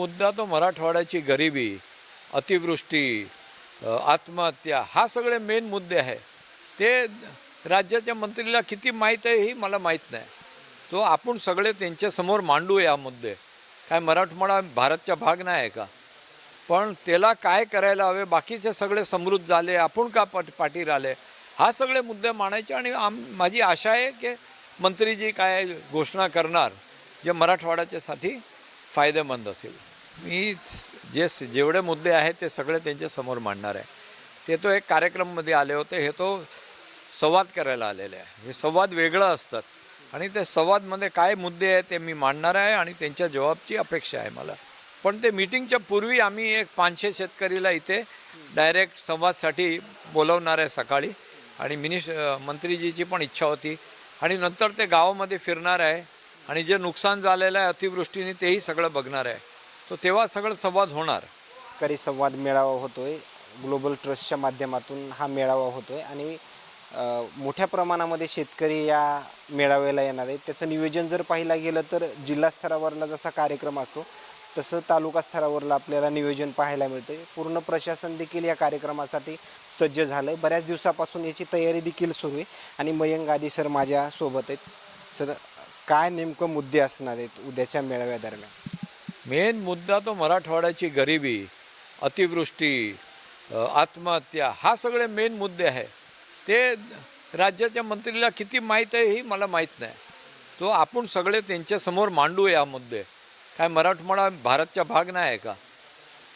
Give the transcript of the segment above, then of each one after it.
मुद्दा तो मराठवाड्याची गरिबी अतिवृष्टी आत्महत्या हा सगळे मेन मुद्दे आहे. ते राज्याच्या मंत्रीला किती माहीत आहे ही मला माहीत नाही. तो आपण सगळे त्यांच्यासमोर मांडू या मुद्दे. काय मराठवाडा भारतचा भाग नाही आहे का? पण त्याला काय करायला हवे? बाकीचे सगळे समृद्ध झाले आपण का पाठ पाठी राहिले हा सगळे मुद्दे मांडायचे आणि आम माझी आशा आहे की मंत्रीजी काय घोषणा करणार जे मराठवाड्याच्यासाठी फायदेमंद असेल. मी जे जेवढे मुद्दे आहेत ते सगळे त्यांच्यासमोर मांडणार आहे. ते तो एक कार्यक्रममध्ये आले होते हे तो संवाद करायला आलेले आहे. हे संवाद वेगळं असतात. आणि ते संवादमध्ये काय मुद्दे आहेत ते मी मांडणार आहे आणि त्यांच्या जबाबची अपेक्षा आहे मला. पण ते मीटिंगच्या पूर्वी आम्ही एक पाचशे शेतकरीला इथे डायरेक्ट संवादसाठी बोलवणार आहे सकाळी. आणि मिनिश मंत्रीजीची पण इच्छा होती. आणि नंतर ते गावामध्ये फिरणार आहे. आणि जे नुकसान झालेलं आहे अतिवृष्टीने तेही सगळं बघणार आहे. तो तेव्हा सगळं संवाद होणार. शेतकरी संवाद मेळावा होतोय ग्लोबल ट्रस्टच्या माध्यमातून हा मेळावा होतोय आणि अ, मोठ्या प्रमाणामध्ये शेतकरी या मेळाव्याला येणार आहेत. त्याचं नियोजन जर पाहिलं गेलं तर जिल्हा स्तरावरला जसा कार्यक्रम असतो तसं तालुका स्तरावरला आपल्याला नियोजन पाहायला मिळतं पूर्ण प्रशासन देखील या कार्यक्रमासाठी सज्ज झालं आहे बऱ्याच दिवसापासून याची तयारी देखील सुरू आहे आणि मयंक आदी सर माझ्या सोबत आहेत. सर काय नेमकं मुद्दे असणार आहेत उद्याच्या मेळाव्यादरम्यान? मेन मुद्दा तो मराठवाड्याची गरिबी अतिवृष्टी आत्महत्या हा सगळे मेन मुद्दे आहे. ते राज्याच्या मंत्रीला किती माहीत आहे ही मला माहीत नाही. तो आपण सगळे त्यांच्यासमोर मांडू या मुद्दे. काय मराठवाडा भारतचा भाग नाही आहे का?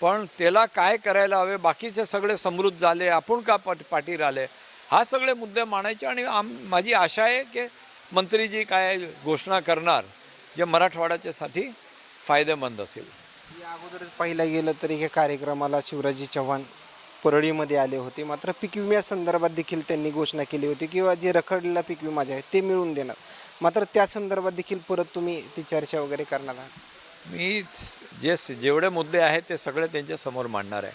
पण त्याला काय करायला हवे बाकीचे सगळे समृद्ध झाले आपण का पाठ पाठी राहिले हा सगळे मुद्दे मांडायचे आणि आम माझी आशा आहे की मंत्रीजी काय घोषणा करणार जे मराठवाड्याच्यासाठी फायदेमंद असेल. या अगोदरच पाहिलं गेलं तर या कार्यक्रमाला शिवराजी चव्हाण परळीमध्ये आले होते. मात्र पीक विम्यासंदर्भात देखील त्यांनी घोषणा केली होती किंवा जे रखडलेला पीक विमा जे आहे ते मिळवून देणार मात्र त्या संदर्भात देखील परत तुम्ही ती चर्चा वगैरे करणार आहात. मी जे जेवढे मुद्दे आहेत ते सगळे त्यांच्यासमोर मांडणार आहे.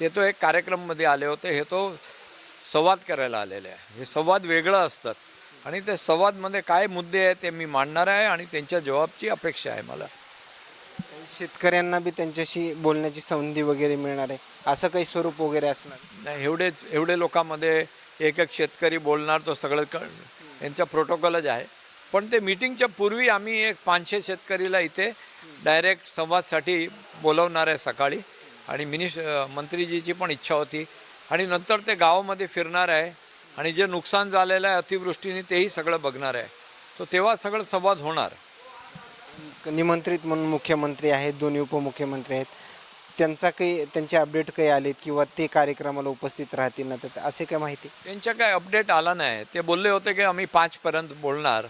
ते तो एक कार्यक्रममध्ये आले होते हे तो संवाद करायला आलेले आहे. हे संवाद वेगळं असतात. आणि ते संवादमध्ये काय मुद्दे आहेत ते मी मांडणार आहे आणि त्यांच्या जबाबची अपेक्षा आहे मला. शेतकऱ्यांना बी त्यांच्याशी बोलण्याची संधी वगैरे मिळणार आहे. असं काही स्वरूप वगैरे असणार? नाही एवढे एवढे लोकांमध्ये एक एक शेतकरी बोलणार तो सगळं क यांचा प्रोटोकॉलच आहे. पण ते मीटिंगच्या पूर्वी आम्ही एक पाचशे शेतकरीला इथे डायरेक्ट संवादसाठी बोलवणार आहे सकाळी. आणि मिनिश मंत्रीजीची पण इच्छा होती. आणि नंतर ते गावामध्ये फिरणार आहे. आणि जे नुकसान झालेलं आहे अतिवृष्टीने तेही सगळं बघणार आहे. तर तेव्हा सगळं संवाद होणार. निमंत्रित म्हणून मुख्यमंत्री आहेत दोन्ही उपमुख्यमंत्री आहेत. त्यांचा काही त्यांचे अपडेट काही आलेत किंवा ते कार्यक्रमाला उपस्थित राहतील ना तर असे काय माहिती? त्यांच्या काय अपडेट आला नाही. ते बोलले होते की आम्ही पाचपर्यंत बोलणार.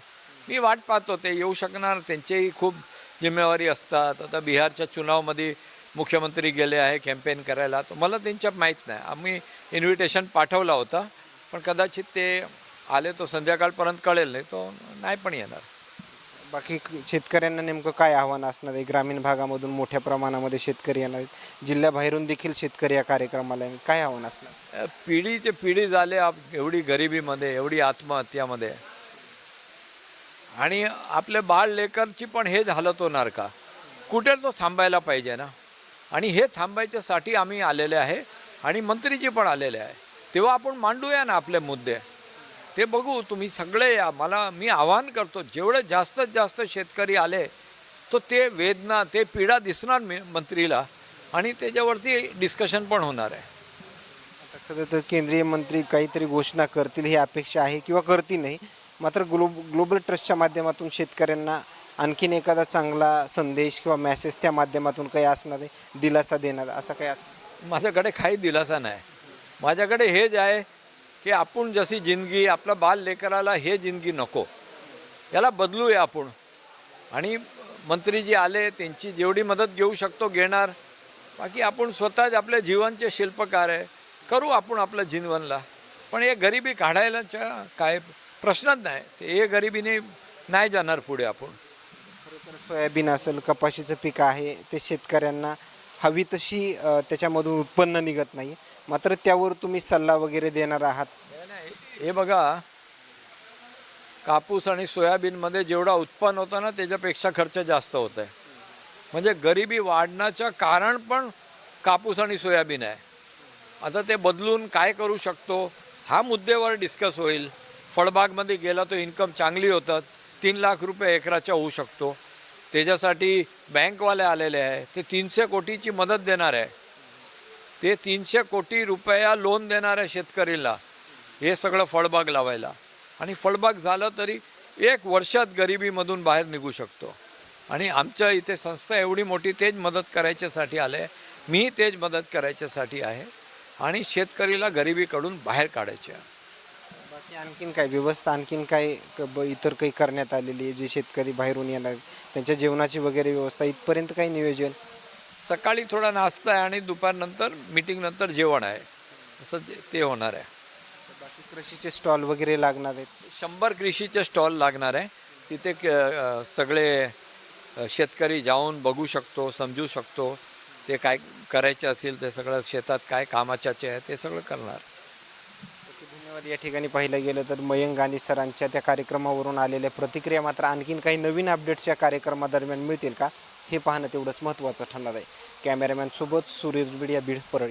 मी वाट पाहतो ते येऊ शकणार. त्यांचेही खूप जिम्मेवारी असतात. आता बिहारच्या चुनावमध्ये मुख्यमंत्री गेले आहे कॅम्पेन करायला. तर मला त्यांच्या माहीत नाही. आम्ही इन्व्हिटेशन पाठवला होता. पण कदाचित ते आले तो संध्याकाळपर्यंत कळेल. नाही तो नाही पण येणार. बाकी शेतकऱ्यांना नेमकं काय आव्हान असणार आहे? ग्रामीण भागामधून मोठ्या प्रमाणामध्ये शेतकरी येणार आहेत. जिल्ह्याबाहेरून देखील शेतकरी या कार्यक्रमाला येणार. काय आव्हान असणार? पिढीचे पिढी झाले आप- एवढी गरिबीमध्ये एवढी आत्महत्यामध्ये. आणि आपल्या बाळ लेकरची पण हे झालं होणार का कुठे तो थांबायला पाहिजे ना? आणि हे थांबायच्यासाठी आम्ही आलेले आहे आणि मंत्रीजी पण आलेले आहे. तेव्हा आपण मांडूया ना आपले मुद्दे. ते बघू तुम्ही सगळे या. मला मी आवाहन करतो जेवढे जास्तीत जास्त शेतकरी आले तो ते वेदना ते पीडा दिसणार मी मंत्रीला आणि त्याच्यावरती डिस्कशन पण होणार आहे. आता खरं तर केंद्रीय मंत्री काहीतरी घोषणा करतील ही अपेक्षा आहे किंवा करतील नाही. मात्र ग्लोब ग्लोबल ट्रस्टच्या माध्यमातून शेतकऱ्यांना आणखीन एखादा चांगला संदेश किंवा मेसेज त्या माध्यमातून काही असणार आहे? दिलासा देणार असं काही असणार माझ्याकडे काही दिलासा नाही. माझ्याकडे हेच आहे की आपण जशी जिंदगी आपला बाल लेकराला हे जिंदगी नको. याला बदलूया आपण. आणि मंत्रीजी आले त्यांची जेवढी मदत घेऊ शकतो घेणार. बाकी आपण स्वतःच आपल्या जीवनचे शिल्पकार आहे. करू आपण आपल्या जीवनला पण हे गरिबी काढायलाच्या काय प्रश्नच नाही. ते हे गरिबीने नाही जाणार पुढे आपण. खरं तर सोयाबीन असेल कपाशीचं पीक आहे ते शेतकऱ्यांना हवी तशी त्याच्यामधून उत्पन्न निघत नाही. मात्र त्यावर तुम्ही सल्ला वगैरे देणार आहात? नाही, हे बघा कापूस आणि सोयाबीनमध्ये जेवढा उत्पन्न होतं ना त्याच्यापेक्षा खर्च जास्त होत आहे म्हणजे गरिबी वाढण्याचं कारण पण कापूस आणि सोयाबीन आहे. आता ते बदलून काय करू शकतो हा मुद्द्यावर डिस्कस होईल. फळबागमध्ये गेला तो इन्कम चांगली होतात तीन लाख रुपये एकराच्या होऊ शकतो. त्याच्यासाठी बँकवाले आलेले आहे ते तीनशे कोटीची मदत देणार आहे. ते तीनशे कोटी रुपया लोन देणाऱ्या शेतकरीला हे सगळं फळबाग लावायला. आणि फळबाग झालं तरी एक वर्षात गरिबीमधून बाहेर निघू शकतो. आणि आमच्या इथे संस्था एवढी मोठी तेच मदत करायच्यासाठी आले. मी तेच मदत करायच्यासाठी आहे. आणि शेतकरीला गरिबीकडून बाहेर काढायचे आहे. बाकी आणखीन काय? व्यवस्था आणखीन काय? ब- इतर काही करण्यात आलेली आहे? जे शेतकरी बाहेरून येणार त्यांच्या जेवणाची वगैरे व्यवस्था इथपर्यंत काही नियोजन? सकाळी थोडा नाश्ता आहे आणि दुपारनंतर मीटिंगनंतर जेवण आहे. असं ते- ते होणार आहे. बाकी कृषीचे स्टॉल वगैरे लागणार आहेत? शंभर कृषीचे स्टॉल लागणार आहे. तिथे क- अ, सगळे अ, शेतकरी जाऊन बघू शकतो समजू शकतो ते काय करायचे असेल ते सगळं शेतात काय कामाच्याचे आहे ते सगळं करणार. ओके, धन्यवाद. या ठिकाणी पाहिलं गेलं तर मयंक गांधी सरांच्या त्या कार्यक्रमावरून आलेल्या प्रतिक्रिया मात्र आणखीन काही नवीन अपडेट्स या कार्यक्रमादरम्यान मिळतील का? हे पाहणं तेवढंच महत्त्वाचं ठरणार आहे. कॅमेरामॅनसोबत सुरेश सूर्य बिडिया बीड परळी.